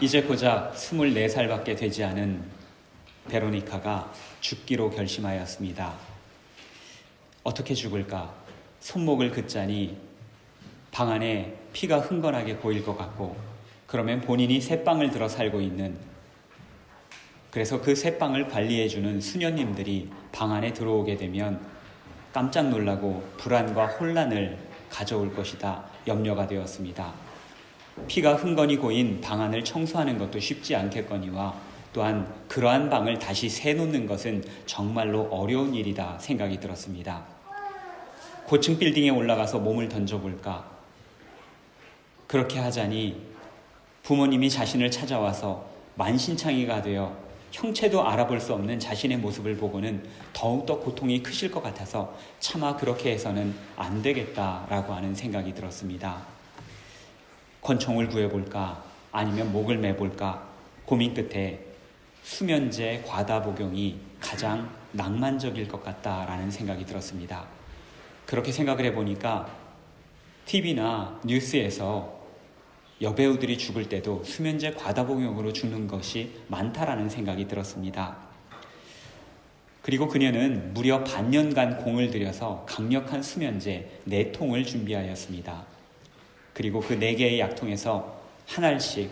이제 고작 24살밖에 되지 않은 베로니카가 죽기로 결심하였습니다. 어떻게 죽을까? 손목을 긋자니 방 안에 피가 흥건하게 보일 것 같고 그러면 본인이 새빵을 들어 살고 있는 그래서 그 새빵을 관리해주는 수녀님들이 방 안에 들어오게 되면 깜짝 놀라고 불안과 혼란을 가져올 것이다 염려가 되었습니다. 피가 흥건히 고인 방 안을 청소하는 것도 쉽지 않겠거니와 또한 그러한 방을 다시 새놓는 것은 정말로 어려운 일이다 생각이 들었습니다. 고층 빌딩에 올라가서 몸을 던져볼까? 그렇게 하자니 부모님이 자신을 찾아와서 만신창이가 되어 형체도 알아볼 수 없는 자신의 모습을 보고는 더욱더 고통이 크실 것 같아서 차마 그렇게 해서는 안 되겠다라고 하는 생각이 들었습니다. 권총을 구해볼까 아니면 목을 매볼까 고민 끝에 수면제 과다 복용이 가장 낭만적일 것 같다라는 생각이 들었습니다. 그렇게 생각을 해보니까 TV나 뉴스에서 여배우들이 죽을 때도 수면제 과다 복용으로 죽는 것이 많다라는 생각이 들었습니다. 그리고 그녀는 무려 반년간 공을 들여서 강력한 수면제 4통을 준비하였습니다. 그리고 그 4개의 약통에서 한 알씩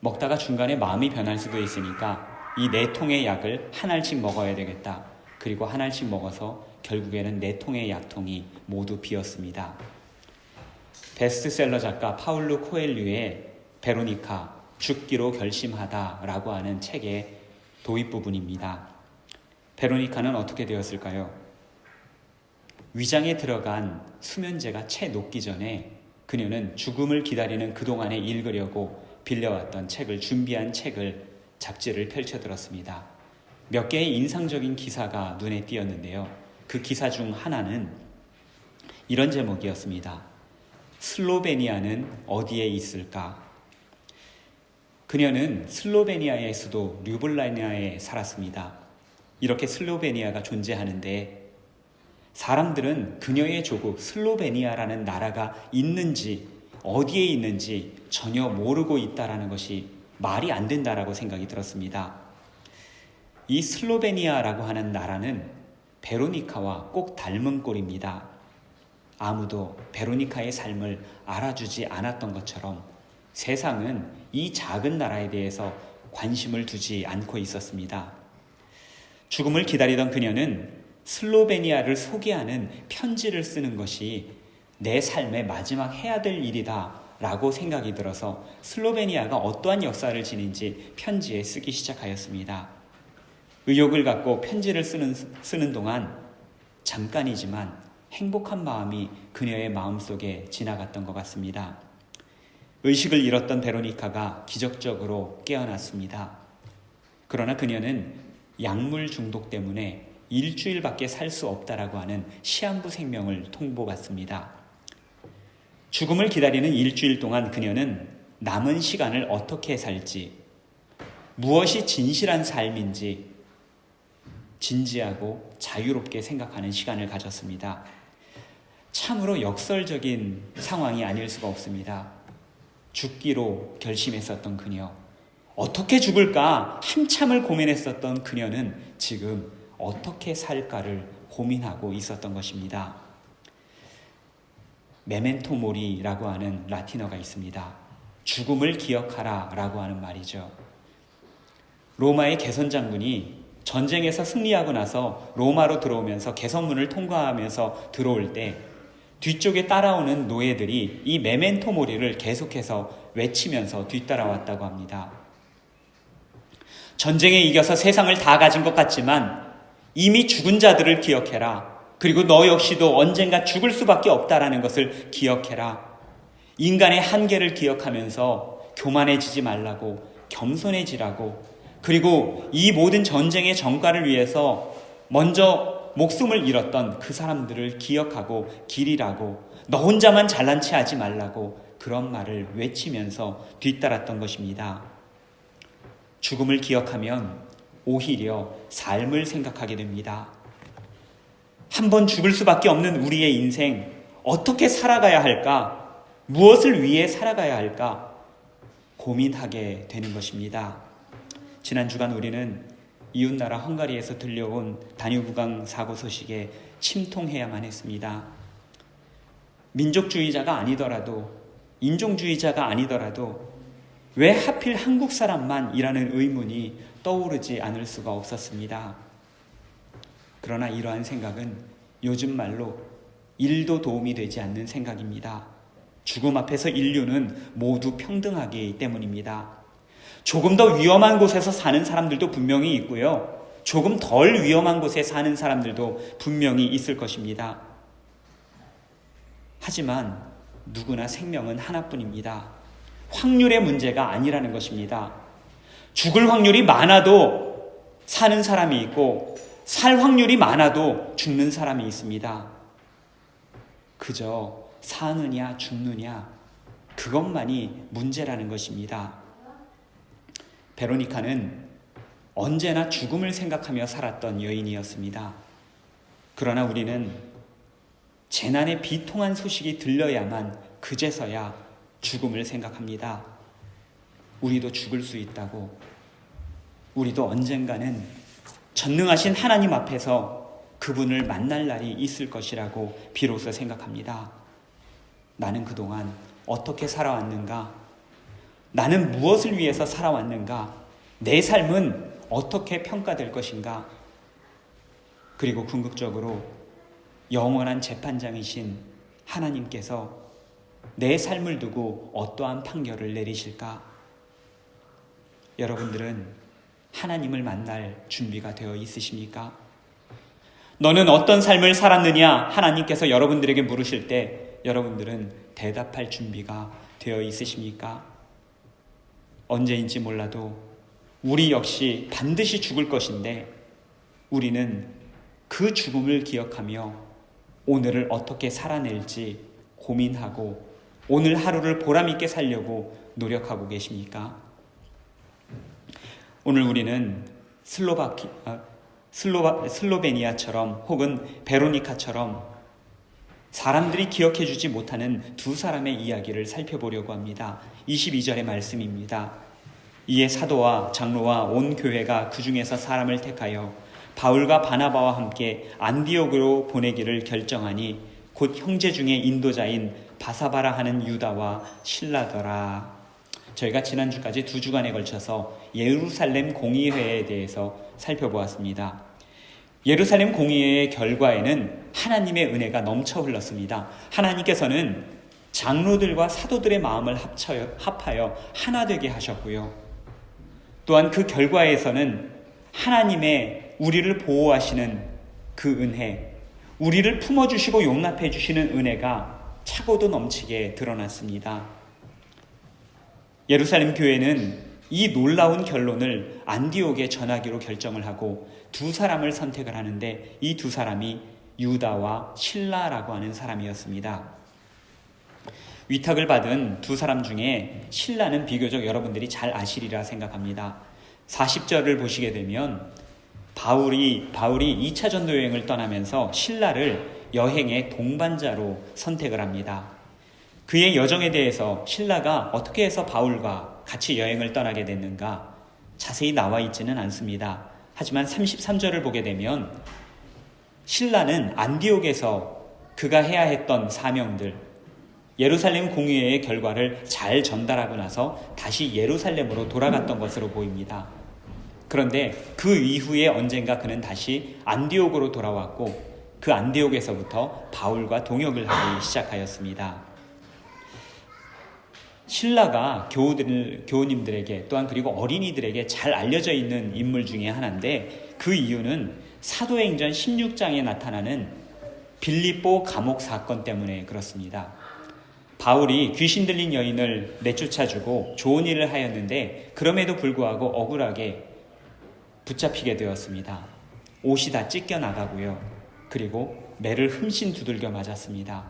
먹다가 중간에 마음이 변할 수도 있으니까 이 4통의 약을 한 알씩 먹어야 되겠다. 그리고 한 알씩 먹어서 결국에는 4통의 약통이 모두 비었습니다. 베스트셀러 작가 파울루 코엘류의 베로니카 죽기로 결심하다라고 하는 책의 도입 부분입니다. 베로니카는 어떻게 되었을까요? 위장에 들어간 수면제가 채 녹기 전에 그녀는 죽음을 기다리는 그동안에 읽으려고 빌려왔던 책을 준비한 책을 잡지를 펼쳐들었습니다. 몇 개의 인상적인 기사가 눈에 띄었는데요. 그 기사 중 하나는 이런 제목이었습니다. 슬로베니아는 어디에 있을까? 그녀는 슬로베니아의 수도 류블라니아에 살았습니다. 이렇게 슬로베니아가 존재하는데 사람들은 그녀의 조국 슬로베니아라는 나라가 있는지 어디에 있는지 전혀 모르고 있다라는 것이 말이 안 된다라고 생각이 들었습니다. 이 슬로베니아라고 하는 나라는 베로니카와 꼭 닮은 꼴입니다. 아무도 베로니카의 삶을 알아주지 않았던 것처럼 세상은 이 작은 나라에 대해서 관심을 두지 않고 있었습니다. 죽음을 기다리던 그녀는 슬로베니아를 소개하는 편지를 쓰는 것이 내 삶의 마지막 해야 될 일이다 라고 생각이 들어서 슬로베니아가 어떠한 역사를 지닌지 편지에 쓰기 시작하였습니다. 의욕을 갖고 편지를 쓰는, 쓰는 동안 잠깐이지만 행복한 마음이 그녀의 마음속에 지나갔던 것 같습니다. 의식을 잃었던 베로니카가 기적적으로 깨어났습니다. 그러나 그녀는 약물 중독 때문에 일주일밖에 살 수 없다라고 하는 시한부 생명을 통보받습니다. 죽음을 기다리는 일주일 동안 그녀는 남은 시간을 어떻게 살지, 무엇이 진실한 삶인지 진지하고 자유롭게 생각하는 시간을 가졌습니다. 참으로 역설적인 상황이 아닐 수가 없습니다. 죽기로 결심했었던 그녀. 어떻게 죽을까 한참을 고민했었던 그녀는 지금 어떻게 살까를 고민하고 있었던 것입니다. 메멘토 모리라고 하는 라틴어가 있습니다. 죽음을 기억하라 라고 하는 말이죠. 로마의 개선 장군이 전쟁에서 승리하고 나서 로마로 들어오면서 개선문을 통과하면서 들어올 때 뒤쪽에 따라오는 노예들이 이 메멘토 모리를 계속해서 외치면서 뒤따라왔다고 합니다. 전쟁에 이겨서 세상을 다 가진 것 같지만 이미 죽은 자들을 기억해라. 그리고 너 역시도 언젠가 죽을 수밖에 없다라는 것을 기억해라. 인간의 한계를 기억하면서 교만해지지 말라고 겸손해지라고 그리고 이 모든 전쟁의 전과를 위해서 먼저 목숨을 잃었던 그 사람들을 기억하고 기리라고 너 혼자만 잘난 체 하지 말라고 그런 말을 외치면서 뒤따랐던 것입니다. 죽음을 기억하면 오히려 삶을 생각하게 됩니다. 한 번 죽을 수밖에 없는 우리의 인생, 어떻게 살아가야 할까? 무엇을 위해 살아가야 할까? 고민하게 되는 것입니다. 지난 주간 우리는 이웃나라 헝가리에서 들려온 다뉴브강 사고 소식에 침통해야만 했습니다. 민족주의자가 아니더라도 인종주의자가 아니더라도 왜 하필 한국 사람만 이라는 의문이 떠오르지 않을 수가 없었습니다. 그러나 이러한 생각은 요즘 말로 일도 도움이 되지 않는 생각입니다. 죽음 앞에서 인류는 모두 평등하기 때문입니다. 조금 더 위험한 곳에서 사는 사람들도 분명히 있고요. 조금 덜 위험한 곳에 사는 사람들도 분명히 있을 것입니다. 하지만 누구나 생명은 하나뿐입니다. 확률의 문제가 아니라는 것입니다. 죽을 확률이 많아도 사는 사람이 있고 살 확률이 많아도 죽는 사람이 있습니다. 그저 사느냐 죽느냐 그것만이 문제라는 것입니다. 베로니카는 언제나 죽음을 생각하며 살았던 여인이었습니다. 그러나 우리는 재난의 비통한 소식이 들려야만 그제서야 죽음을 생각합니다. 우리도 죽을 수 있다고. 우리도 언젠가는 전능하신 하나님 앞에서 그분을 만날 날이 있을 것이라고 비로소 생각합니다. 나는 그동안 어떻게 살아왔는가? 나는 무엇을 위해서 살아왔는가? 내 삶은 어떻게 평가될 것인가? 그리고 궁극적으로 영원한 재판장이신 하나님께서 내 삶을 두고 어떠한 판결을 내리실까? 여러분들은 하나님을 만날 준비가 되어 있으십니까? 너는 어떤 삶을 살았느냐? 하나님께서 여러분들에게 물으실 때 여러분들은 대답할 준비가 되어 있으십니까? 언제인지 몰라도 우리 역시 반드시 죽을 것인데 우리는 그 죽음을 기억하며 오늘을 어떻게 살아낼지 고민하고 오늘 하루를 보람있게 살려고 노력하고 계십니까? 오늘 우리는 슬로바키, 아, 슬로바, 슬로베니아처럼 혹은 베로니카처럼 사람들이 기억해 주지 못하는 두 사람의 이야기를 살펴보려고 합니다. 22절의 말씀입니다. 이에 사도와 장로와 온 교회가 그 중에서 사람을 택하여 바울과 바나바와 함께 안디옥으로 보내기를 결정하니 곧 형제 중에 인도자인 바사바라 하는 유다와 신라더라. 저희가 지난주까지 두 주간에 걸쳐서 예루살렘 공의회에 대해서 살펴보았습니다. 예루살렘 공의회의 결과에는 하나님의 은혜가 넘쳐 흘렀습니다. 하나님께서는 장로들과 사도들의 마음을 합쳐요, 합하여 하나 되게 하셨고요. 또한 그 결과에서는 하나님의 우리를 보호하시는 그 은혜, 우리를 품어주시고 용납해 주시는 은혜가 차고도 넘치게 드러났습니다. 예루살렘 교회는 이 놀라운 결론을 안디옥에 전하기로 결정을 하고 두 사람을 선택을 하는데 이 두 사람이 유다와 신라라고 하는 사람이었습니다. 위탁을 받은 두 사람 중에 신라는 비교적 여러분들이 잘 아시리라 생각합니다. 40절을 보시게 되면 바울이 바울이 2차 전도 여행을 떠나면서 신라를 여행의 동반자로 선택을 합니다. 그의 여정에 대해서 신라가 어떻게 해서 바울과 같이 여행을 떠나게 됐는가 자세히 나와 있지는 않습니다. 하지만 33절을 보게 되면 신라는 안디옥에서 그가 해야 했던 사명들 예루살렘 공의회의 결과를 잘 전달하고 나서 다시 예루살렘으로 돌아갔던 것으로 보입니다. 그런데 그 이후에 언젠가 그는 다시 안디옥으로 돌아왔고 그 안디옥에서부터 바울과 동역을 하기 시작하였습니다. 신라가 교우들, 교우님들에게 또한 그리고 어린이들에게 잘 알려져 있는 인물 중에 하나인데 그 이유는 사도행전 16장에 나타나는 빌립보 감옥 사건 때문에 그렇습니다. 바울이 귀신 들린 여인을 내쫓아주고 좋은 일을 하였는데 그럼에도 불구하고 억울하게 붙잡히게 되었습니다. 옷이 다 찢겨 나가고요. 그리고 매를 흠씬 두들겨 맞았습니다.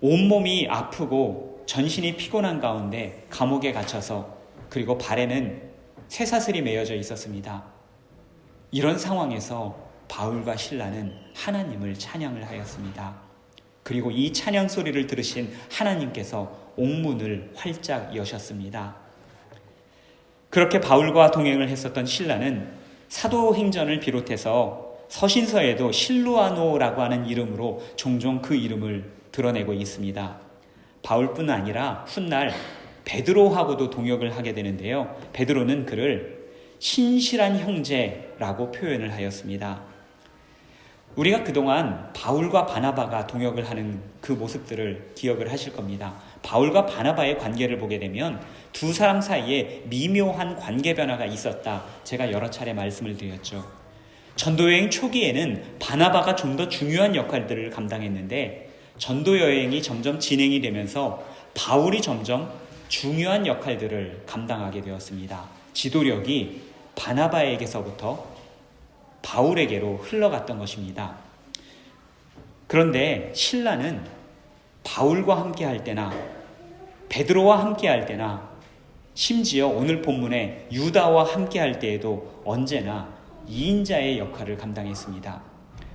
온몸이 아프고 전신이 피곤한 가운데 감옥에 갇혀서 그리고 발에는 쇠사슬이 매여져 있었습니다. 이런 상황에서 바울과 신라는 하나님을 찬양을 하였습니다. 그리고 이 찬양 소리를 들으신 하나님께서 옥문을 활짝 여셨습니다. 그렇게 바울과 동행을 했었던 신라는 사도행전을 비롯해서 서신서에도 실루아노라고 하는 이름으로 종종 그 이름을 드러내고 있습니다. 바울뿐 아니라 훗날 베드로하고도 동역을 하게 되는데요. 베드로는 그를 신실한 형제라고 표현을 하였습니다. 우리가 그동안 바울과 바나바가 동역을 하는 그 모습들을 기억을 하실 겁니다. 바울과 바나바의 관계를 보게 되면 두 사람 사이에 미묘한 관계 변화가 있었다. 제가 여러 차례 말씀을 드렸죠. 전도 여행 초기에는 바나바가 좀 더 중요한 역할들을 감당했는데 전도 여행이 점점 진행이 되면서 바울이 점점 중요한 역할들을 감당하게 되었습니다. 지도력이 바나바에게서부터 바울에게로 흘러갔던 것입니다. 그런데 신라는 바울과 함께 할 때나 베드로와 함께 할 때나 심지어 오늘 본문에 유다와 함께 할 때에도 언제나 2인자의 역할을 감당했습니다.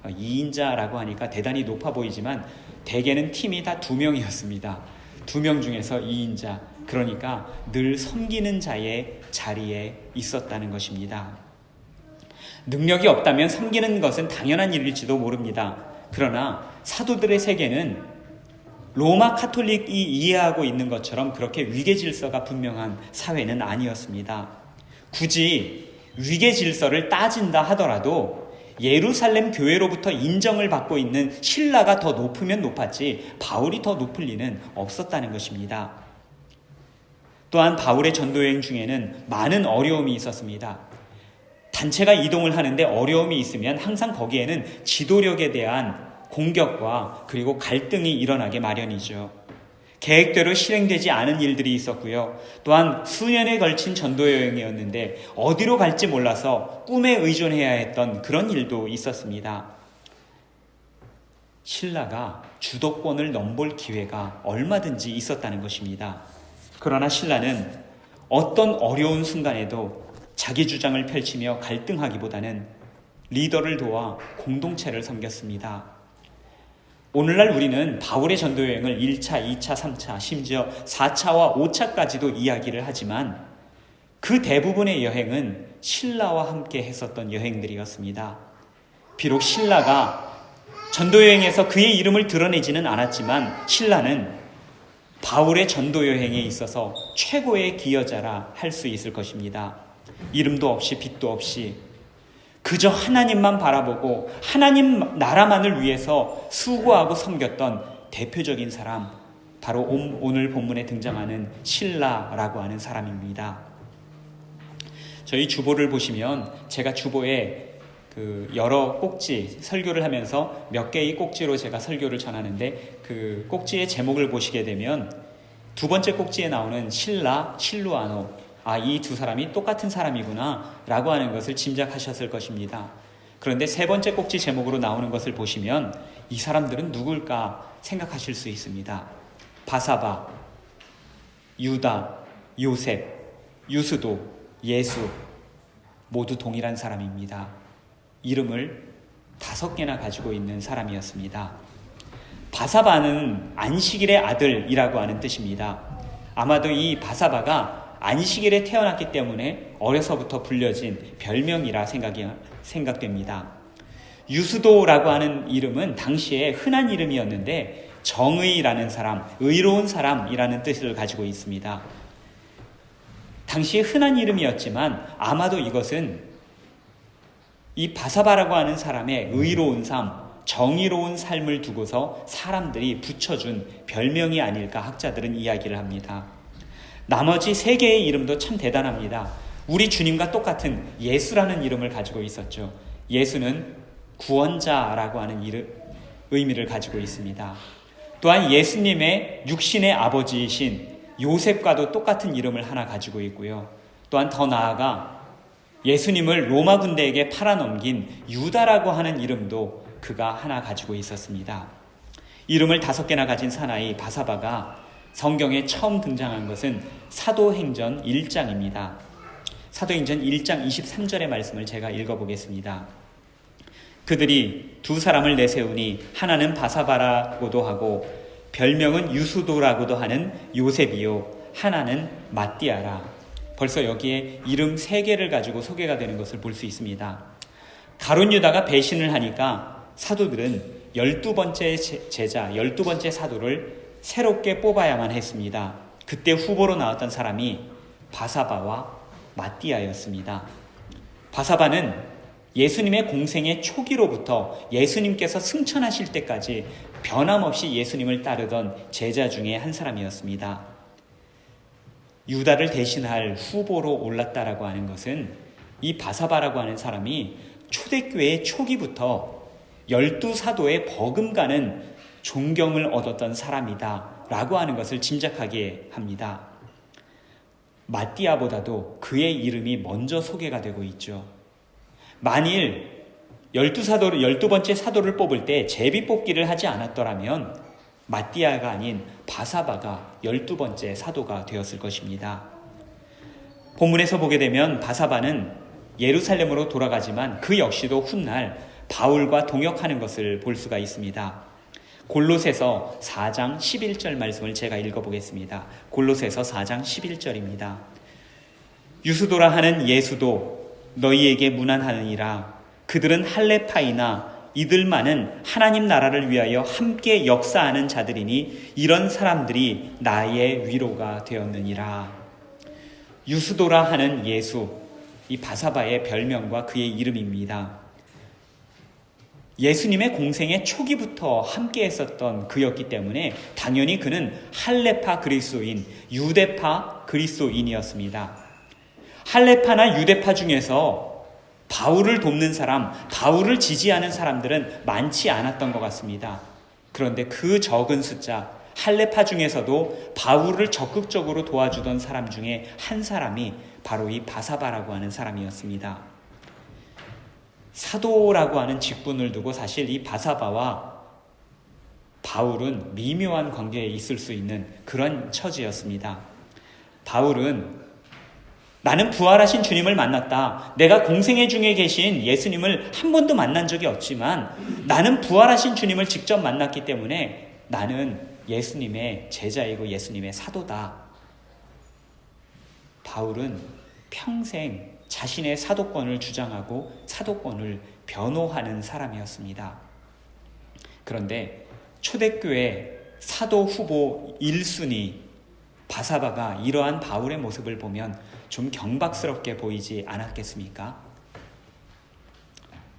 2인자라고 하니까 대단히 높아 보이지만 대개는 팀이 다 두 명이었습니다. 두 명 중에서 2인자. 그러니까 늘 섬기는 자의 자리에 있었다는 것입니다. 능력이 없다면 섬기는 것은 당연한 일일지도 모릅니다. 그러나 사도들의 세계는 로마 카톨릭이 이해하고 있는 것처럼 그렇게 위계 질서가 분명한 사회는 아니었습니다. 굳이 위계 질서를 따진다 하더라도 예루살렘 교회로부터 인정을 받고 있는 신라가 더 높으면 높았지 바울이 더 높을 리는 없었다는 것입니다. 또한 바울의 전도 여행 중에는 많은 어려움이 있었습니다. 단체가 이동을 하는데 어려움이 있으면 항상 거기에는 지도력에 대한 공격과 그리고 갈등이 일어나게 마련이죠. 계획대로 실행되지 않은 일들이 있었고요. 또한 수년에 걸친 전도 여행이었는데 어디로 갈지 몰라서 꿈에 의존해야 했던 그런 일도 있었습니다. 신라가 주도권을 넘볼 기회가 얼마든지 있었다는 것입니다. 그러나 신라는 어떤 어려운 순간에도 자기 주장을 펼치며 갈등하기보다는 리더를 도와 공동체를 섬겼습니다. 오늘날 우리는 바울의 전도 여행을 1차, 2차, 3차, 심지어 4차와 5차까지도 이야기를 하지만 그 대부분의 여행은 신라와 함께 했었던 여행들이었습니다. 비록 신라가 전도 여행에서 그의 이름을 드러내지는 않았지만 신라는 바울의 전도 여행에 있어서 최고의 기여자라 할 수 있을 것입니다. 이름도 없이 빛도 없이 그저 하나님만 바라보고 하나님 나라만을 위해서 수고하고 섬겼던 대표적인 사람, 바로 오늘 본문에 등장하는 신라라고 하는 사람입니다. 저희 주보를 보시면 제가 주보에 그 여러 꼭지 설교를 하면서 몇 개의 꼭지로 제가 설교를 전하는데 그 꼭지의 제목을 보시게 되면 두 번째 꼭지에 나오는 신라, 실루아노 아, 이 두 사람이 똑같은 사람이구나 라고 하는 것을 짐작하셨을 것입니다. 그런데 세 번째 꼭지 제목으로 나오는 것을 보시면 이 사람들은 누굴까 생각하실 수 있습니다. 바사바, 유다, 요셉, 유수도, 예수 모두 동일한 사람입니다. 이름을 다섯 개나 가지고 있는 사람이었습니다. 바사바는 안식일의 아들이라고 하는 뜻입니다. 아마도 이 바사바가 안식일에 태어났기 때문에 어려서부터 불려진 별명이라 생각이, 생각됩니다. 유수도라고 하는 이름은 당시에 흔한 이름이었는데 정의라는 사람, 의로운 사람이라는 뜻을 가지고 있습니다. 당시에 흔한 이름이었지만 아마도 이것은 이 바사바라고 하는 사람의 의로운 삶, 정의로운 삶을 두고서 사람들이 붙여준 별명이 아닐까 학자들은 이야기를 합니다. 나머지 세 개의 이름도 참 대단합니다. 우리 주님과 똑같은 예수라는 이름을 가지고 있었죠. 예수는 구원자라고 하는 이름, 의미를 가지고 있습니다. 또한 예수님의 육신의 아버지이신 요셉과도 똑같은 이름을 하나 가지고 있고요. 또한 더 나아가 예수님을 로마 군대에게 팔아넘긴 유다라고 하는 이름도 그가 하나 가지고 있었습니다. 이름을 다섯 개나 가진 사나이 바사바가 성경에 처음 등장한 것은 사도행전 1장입니다. 사도행전 1장 23절의 말씀을 제가 읽어보겠습니다. 그들이 두 사람을 내세우니 하나는 바사바라고도 하고 별명은 유수도라고도 하는 요셉이요 하나는 마띠아라 벌써 여기에 이름 세 개를 가지고 소개가 되는 것을 볼 수 있습니다. 가론 유다가 배신을 하니까 사도들은 열두 번째 제- 제자, 열두 번째 사도를 새롭게 뽑아야만 했습니다. 그때 후보로 나왔던 사람이 바사바와 마띠아였습니다. 바사바는 예수님의 공생의 초기로부터 예수님께서 승천하실 때까지 변함없이 예수님을 따르던 제자 중에 한 사람이었습니다. 유다를 대신할 후보로 올랐다라고 하는 것은 이 바사바라고 하는 사람이 초대교회 초기부터 열두 사도의 버금가는 존경을 얻었던 사람이다 라고 하는 것을 짐작하게 합니다. 마띠아보다도 그의 이름이 먼저 소개가 되고 있죠. 만일 열두 사도를 열두 번째 사도를 뽑을 때 제비 뽑기를 하지 않았더라면 마띠아가 아닌 바사바가 열두 번째 사도가 되었을 것입니다. 본문에서 보게 되면 바사바는 예루살렘으로 돌아가지만 그 역시도 훗날 바울과 동역하는 것을 볼 수가 있습니다. 골로새서 4장 11절 말씀을 제가 읽어보겠습니다. 골로새서 4장 11절입니다. 유수도라 하는 예수도 너희에게 무난하느니라 그들은 할레파이나 이들만은 하나님 나라를 위하여 함께 역사하는 자들이니 이런 사람들이 나의 위로가 되었느니라. 유수도라 하는 예수, 이 바사바의 별명과 그의 이름입니다. 예수님의 공생의 초기부터 함께 했었던 그였기 때문에 당연히 그는 할레파 그리스도인, 유대파 그리스도인이었습니다. 할레파나 유대파 중에서 바울을 돕는 사람, 바울을 지지하는 사람들은 많지 않았던 것 같습니다. 그런데 그 적은 숫자, 할레파 중에서도 바울을 적극적으로 도와주던 사람 중에 한 사람이 바로 이 바사바라고 하는 사람이었습니다. 사도라고 하는 직분을 두고 사실 이 바사바와 바울은 미묘한 관계에 있을 수 있는 그런 처지였습니다. 바울은 나는 부활하신 주님을 만났다. 내가 공생애 중에 계신 예수님을 한 번도 만난 적이 없지만 나는 부활하신 주님을 직접 만났기 때문에 나는 예수님의 제자이고 예수님의 사도다. 바울은 평생 자신의 사도권을 주장하고 사도권을 변호하는 사람이었습니다. 그런데 초대교회 사도 후보 1순위 바사바가 이러한 바울의 모습을 보면 좀 경박스럽게 보이지 않았겠습니까?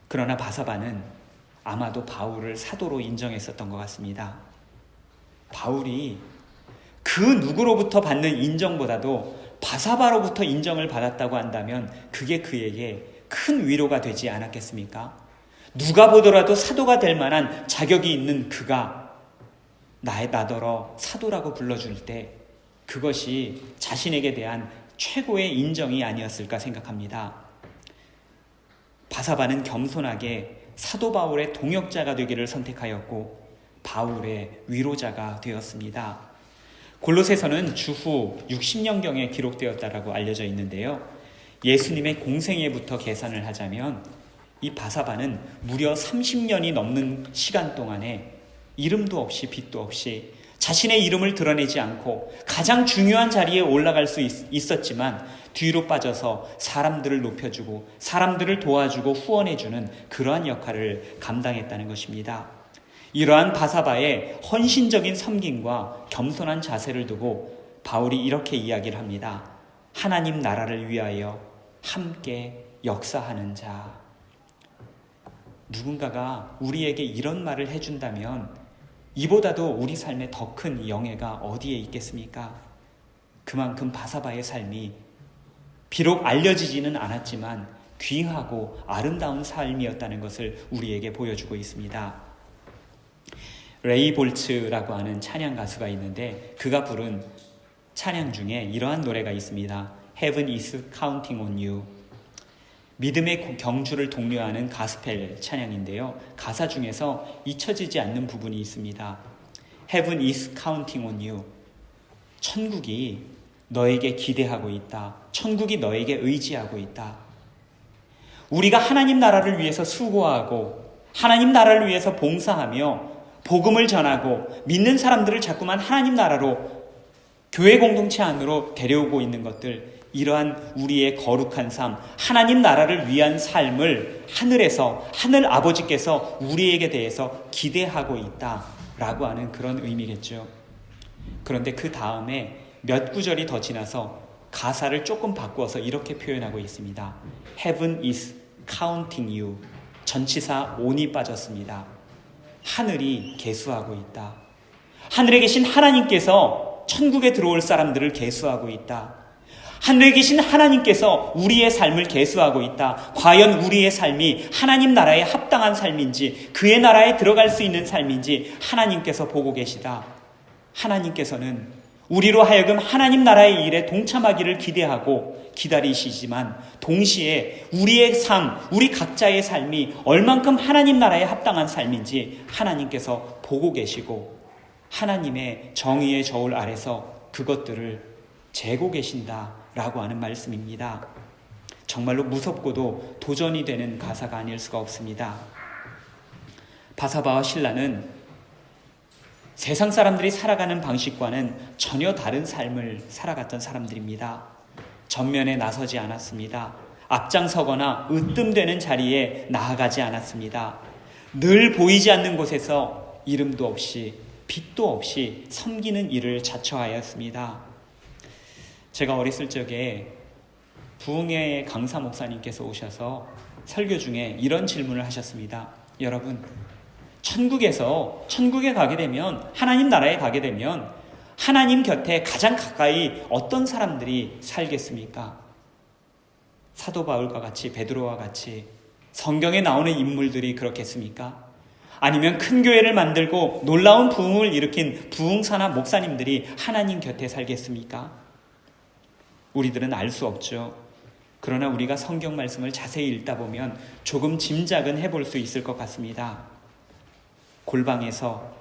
그러나 바사바는 아마도 바울을 사도로 인정했었던 것 같습니다. 바울이 그 누구로부터 받는 인정보다도 바사바로부터 인정을 받았다고 한다면 그게 그에게 큰 위로가 되지 않았겠습니까? 누가 보더라도 사도가 될 만한 자격이 있는 그가 나의 나더러 사도라고 불러줄 때 그것이 자신에게 대한 최고의 인정이 아니었을까 생각합니다. 바사바는 겸손하게 사도 바울의 동역자가 되기를 선택하였고 바울의 위로자가 되었습니다. 골로새서는 주후 60년경에 기록되었다라고 알려져 있는데요. 예수님의 공생애부터 계산을 하자면 이 바사바는 무려 30년이 넘는 시간 동안에 이름도 없이 빛도 없이 자신의 이름을 드러내지 않고 가장 중요한 자리에 올라갈 수 있, 었지만 뒤로 빠져서 사람들을 높여주고 사람들을 도와주고 후원해주는 그러한 역할을 감당했다는 것입니다. 이러한 바사바의 헌신적인 섬김과 겸손한 자세를 두고 바울이 이렇게 이야기를 합니다. 하나님 나라를 위하여 함께 역사하는 자. 누군가가 우리에게 이런 말을 해준다면 이보다도 우리 삶에 더 큰 영예가 어디에 있겠습니까? 그만큼 바사바의 삶이 비록 알려지지는 않았지만 귀하고 아름다운 삶이었다는 것을 우리에게 보여주고 있습니다. 레이 볼츠라고 하는 찬양 가수가 있는데 그가 부른 찬양 중에 이러한 노래가 있습니다. Heaven is counting on you. 믿음의 경주를 독려하는 가스펠 찬양인데요. 가사 중에서 잊혀지지 않는 부분이 있습니다. Heaven is counting on you. 천국이 너에게 기대하고 있다. 천국이 너에게 의지하고 있다. 우리가 하나님 나라를 위해서 수고하고 하나님 나라를 위해서 봉사하며 복음을 전하고 믿는 사람들을 자꾸만 하나님 나라로 교회 공동체 안으로 데려오고 있는 것들, 이러한 우리의 거룩한 삶, 하나님 나라를 위한 삶을 하늘에서, 하늘 아버지께서 우리에게 대해서 기대하고 있다 라고 하는 그런 의미겠죠. 그런데 그 다음에 몇 구절이 더 지나서 가사를 조금 바꾸어서 이렇게 표현하고 있습니다. Heaven is counting you. 전치사 on이 빠졌습니다. 하늘이 계수하고 있다. 하늘에 계신 하나님께서 천국에 들어올 사람들을 계수하고 있다. 하늘에 계신 하나님께서 우리의 삶을 계수하고 있다. 과연 우리의 삶이 하나님 나라에 합당한 삶인지, 그의 나라에 들어갈 수 있는 삶인지 하나님께서 보고 계시다. 하나님께서는 우리로 하여금 하나님 나라의 일에 동참하기를 기대하고 기다리시지만 동시에 우리의 삶, 우리 각자의 삶이 얼만큼 하나님 나라에 합당한 삶인지 하나님께서 보고 계시고 하나님의 정의의 저울 아래서 그것들을 재고 계신다라고 하는 말씀입니다. 정말로 무섭고도 도전이 되는 가사가 아닐 수가 없습니다. 바사바와 신라는 세상 사람들이 살아가는 방식과는 전혀 다른 삶을 살아갔던 사람들입니다. 전면에 나서지 않았습니다. 앞장서거나 으뜸되는 자리에 나아가지 않았습니다. 늘 보이지 않는 곳에서 이름도 없이 빛도 없이 섬기는 일을 자처하였습니다. 제가 어렸을 적에 부흥회 강사 목사님께서 오셔서 설교 중에 이런 질문을 하셨습니다. 여러분, 천국에서 천국에 가게 되면 하나님 나라에 가게 되면 하나님 곁에 가장 가까이 어떤 사람들이 살겠습니까? 사도 바울과 같이 베드로와 같이 성경에 나오는 인물들이 그렇겠습니까? 아니면 큰 교회를 만들고 놀라운 부흥을 일으킨 부흥사나 목사님들이 하나님 곁에 살겠습니까? 우리들은 알 수 없죠. 그러나 우리가 성경 말씀을 자세히 읽다 보면 조금 짐작은 해볼 수 있을 것 같습니다. 골방에서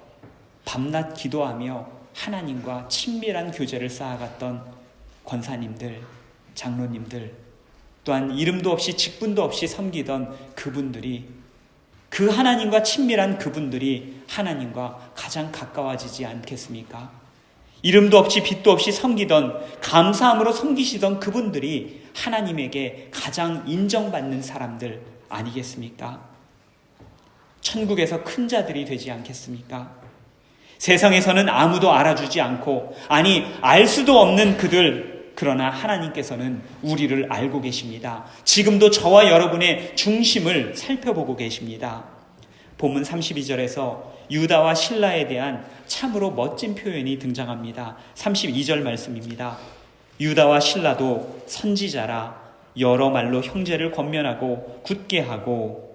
밤낮 기도하며 하나님과 친밀한 교제를 쌓아갔던 권사님들, 장로님들, 또한 이름도 없이 직분도 없이 섬기던 그분들이 그 하나님과 친밀한 그분들이 하나님과 가장 가까워지지 않겠습니까? 이름도 없이 빛도 없이 섬기던 감사함으로 섬기시던 그분들이 하나님에게 가장 인정받는 사람들 아니겠습니까? 천국에서 큰 자들이 되지 않겠습니까? 세상에서는 아무도 알아주지 않고, 아니, 알 수도 없는 그들, 그러나 하나님께서는 우리를 알고 계십니다. 지금도 저와 여러분의 중심을 살펴보고 계십니다. 본문 32절에서 유다와 신라에 대한 참으로 멋진 표현이 등장합니다. 32절 말씀입니다. 유다와 신라도 선지자라 여러 말로 형제를 권면하고 굳게 하고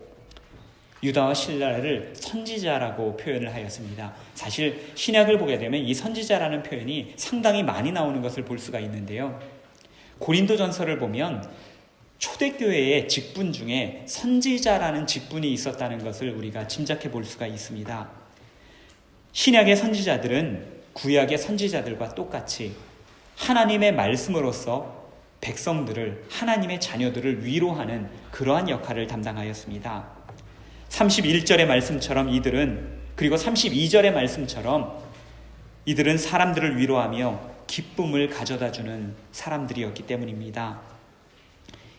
유다와 신라를 선지자라고 표현을 하였습니다. 사실 신약을 보게 되면 이 선지자라는 표현이 상당히 많이 나오는 것을 볼 수가 있는데요. 고린도 전서를 보면 초대교회의 직분 중에 선지자라는 직분이 있었다는 것을 우리가 짐작해 볼 수가 있습니다. 신약의 선지자들은 구약의 선지자들과 똑같이 하나님의 말씀으로서 백성들을 하나님의 자녀들을 위로하는 그러한 역할을 담당하였습니다. 31절의 말씀처럼 이들은 그리고 32절의 말씀처럼 이들은 사람들을 위로하며 기쁨을 가져다 주는 사람들이었기 때문입니다.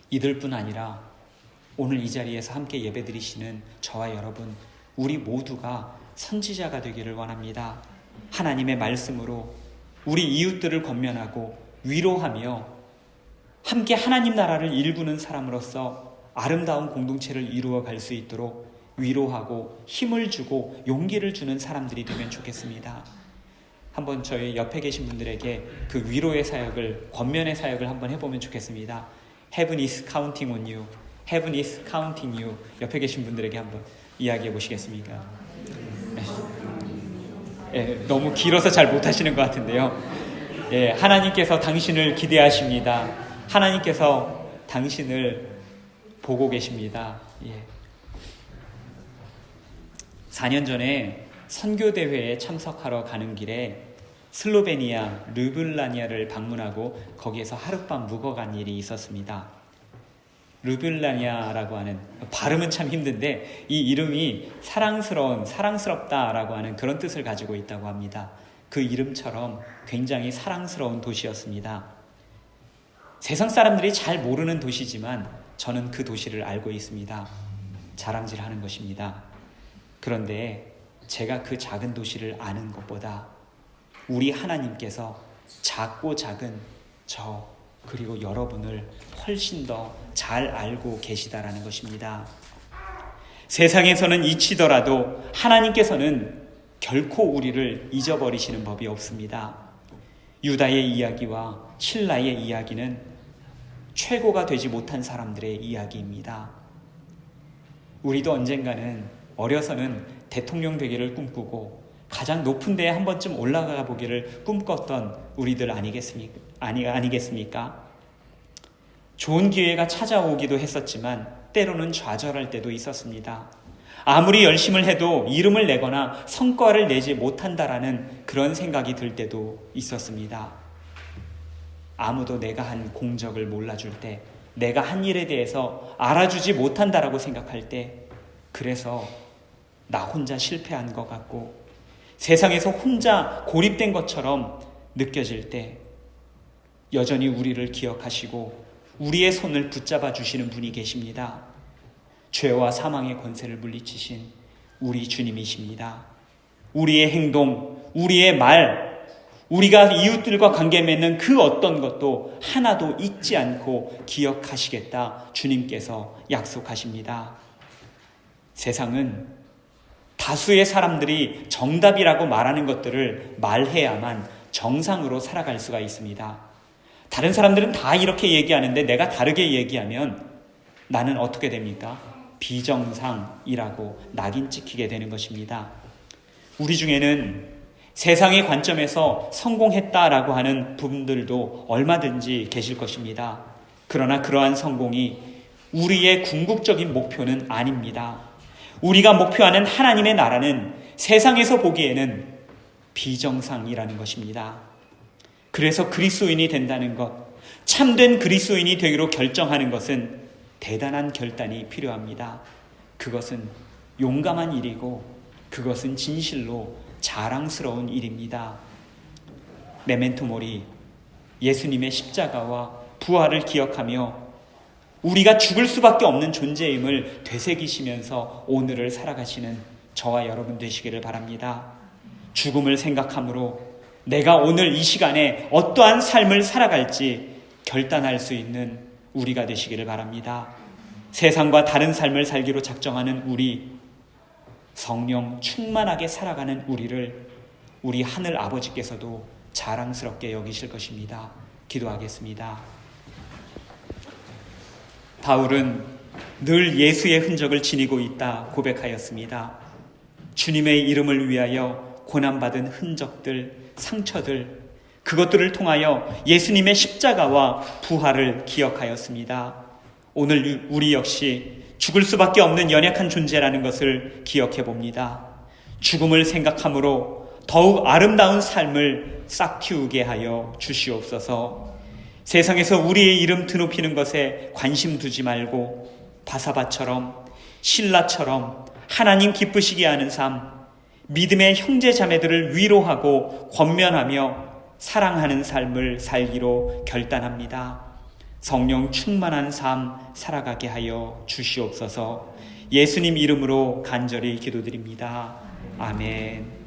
이들뿐 아니라 오늘 이 자리에서 함께 예배드리시는 저와 여러분, 우리 모두가 선지자가 되기를 원합니다. 하나님의 말씀으로 우리 이웃들을 권면하고 위로하며 함께 하나님 나라를 일구는 사람으로서 아름다운 공동체를 이루어 갈 수 있도록 위로하고 힘을 주고 용기를 주는 사람들이 되면 좋겠습니다. 한번 저희 옆에 계신 분들에게 그 위로의 사역을 권면의 사역을 한번 해보면 좋겠습니다. Heaven is counting on you. Heaven is counting you. 옆에 계신 분들에게 한번 이야기해 보시겠습니까? 네. 예, 너무 길어서 잘 못하시는 것 같은데요. 예, 하나님께서 당신을 기대하십니다. 하나님께서 당신을 보고 계십니다. 예. 4년 전에 선교 대회에 참석하러 가는 길에 슬로베니아 르블라니아를 방문하고 거기에서 하룻밤 묵어간 일이 있었습니다. 르블라니아라고 하는 발음은 참 힘든데 이 이름이 사랑스러운 사랑스럽다라고 하는 그런 뜻을 가지고 있다고 합니다. 그 이름처럼 굉장히 사랑스러운 도시였습니다. 세상 사람들이 잘 모르는 도시지만 저는 그 도시를 알고 있습니다. 자랑질 하는 것입니다. 그런데 제가 그 작은 도시를 아는 것보다 우리 하나님께서 작고 작은 저 그리고 여러분을 훨씬 더 잘 알고 계시다라는 것입니다. 세상에서는 잊히더라도 하나님께서는 결코 우리를 잊어버리시는 법이 없습니다. 유다의 이야기와 신라의 이야기는 최고가 되지 못한 사람들의 이야기입니다. 우리도 언젠가는 어려서는 대통령 되기를 꿈꾸고 가장 높은 데에 한 번쯤 올라가 보기를 꿈꿨던 우리들 아니겠습니까? 아니, 아니겠습니까? 좋은 기회가 찾아오기도 했었지만 때로는 좌절할 때도 있었습니다. 아무리 열심을 해도 이름을 내거나 성과를 내지 못한다라는 그런 생각이 들 때도 있었습니다. 아무도 내가 한 공적을 몰라줄 때, 내가 한 일에 대해서 알아주지 못한다라고 생각할 때, 그래서 나 혼자 실패한 것 같고, 세상에서 혼자 고립된 것처럼 느껴질 때, 여전히 우리를 기억하시고, 우리의 손을 붙잡아 주시는 분이 계십니다. 죄와 사망의 권세를 물리치신 우리 주님이십니다. 우리의 행동, 우리의 말, 우리가 이웃들과 관계 맺는 그 어떤 것도 하나도 잊지 않고 기억하시겠다 주님께서 약속하십니다. 세상은 다수의 사람들이 정답이라고 말하는 것들을 말해야만 정상으로 살아갈 수가 있습니다. 다른 사람들은 다 이렇게 얘기하는데 내가 다르게 얘기하면 나는 어떻게 됩니까? 비정상이라고 낙인 찍히게 되는 것입니다. 우리 중에는 세상의 관점에서 성공했다라고 하는 분들도 얼마든지 계실 것입니다. 그러나 그러한 성공이 우리의 궁극적인 목표는 아닙니다. 우리가 목표하는 하나님의 나라는 세상에서 보기에는 비정상이라는 것입니다. 그래서 그리스도인이 된다는 것, 참된 그리스도인이 되기로 결정하는 것은 대단한 결단이 필요합니다. 그것은 용감한 일이고 그것은 진실로 자랑스러운 일입니다. 메멘토 모리 예수님의 십자가와 부활을 기억하며 우리가 죽을 수밖에 없는 존재임을 되새기시면서 오늘을 살아가시는 저와 여러분 되시기를 바랍니다. 죽음을 생각함으로 내가 오늘 이 시간에 어떠한 삶을 살아갈지 결단할 수 있는 우리가 되시기를 바랍니다. 세상과 다른 삶을 살기로 작정하는 우리, 성령 충만하게 살아가는 우리를 우리 하늘 아버지께서도 자랑스럽게 여기실 것입니다. 기도하겠습니다. 바울은 늘 예수의 흔적을 지니고 있다 고백하였습니다. 주님의 이름을 위하여 고난받은 흔적들, 상처들, 그것들을 통하여 예수님의 십자가와 부활을 기억하였습니다. 오늘 우리 역시 죽을 수밖에 없는 연약한 존재라는 것을 기억해 봅니다. 죽음을 생각함으로 더욱 아름다운 삶을 싹 틔우게 하여 주시옵소서. 세상에서 우리의 이름 드높이는 것에 관심 두지 말고 바사바처럼 신라처럼 하나님 기쁘시게 하는 삶, 믿음의 형제 자매들을 위로하고 권면하며 사랑하는 삶을 살기로 결단합니다. 성령 충만한 삶 살아가게 하여 주시옵소서 예수님 이름으로 간절히 기도드립니다. 아멘.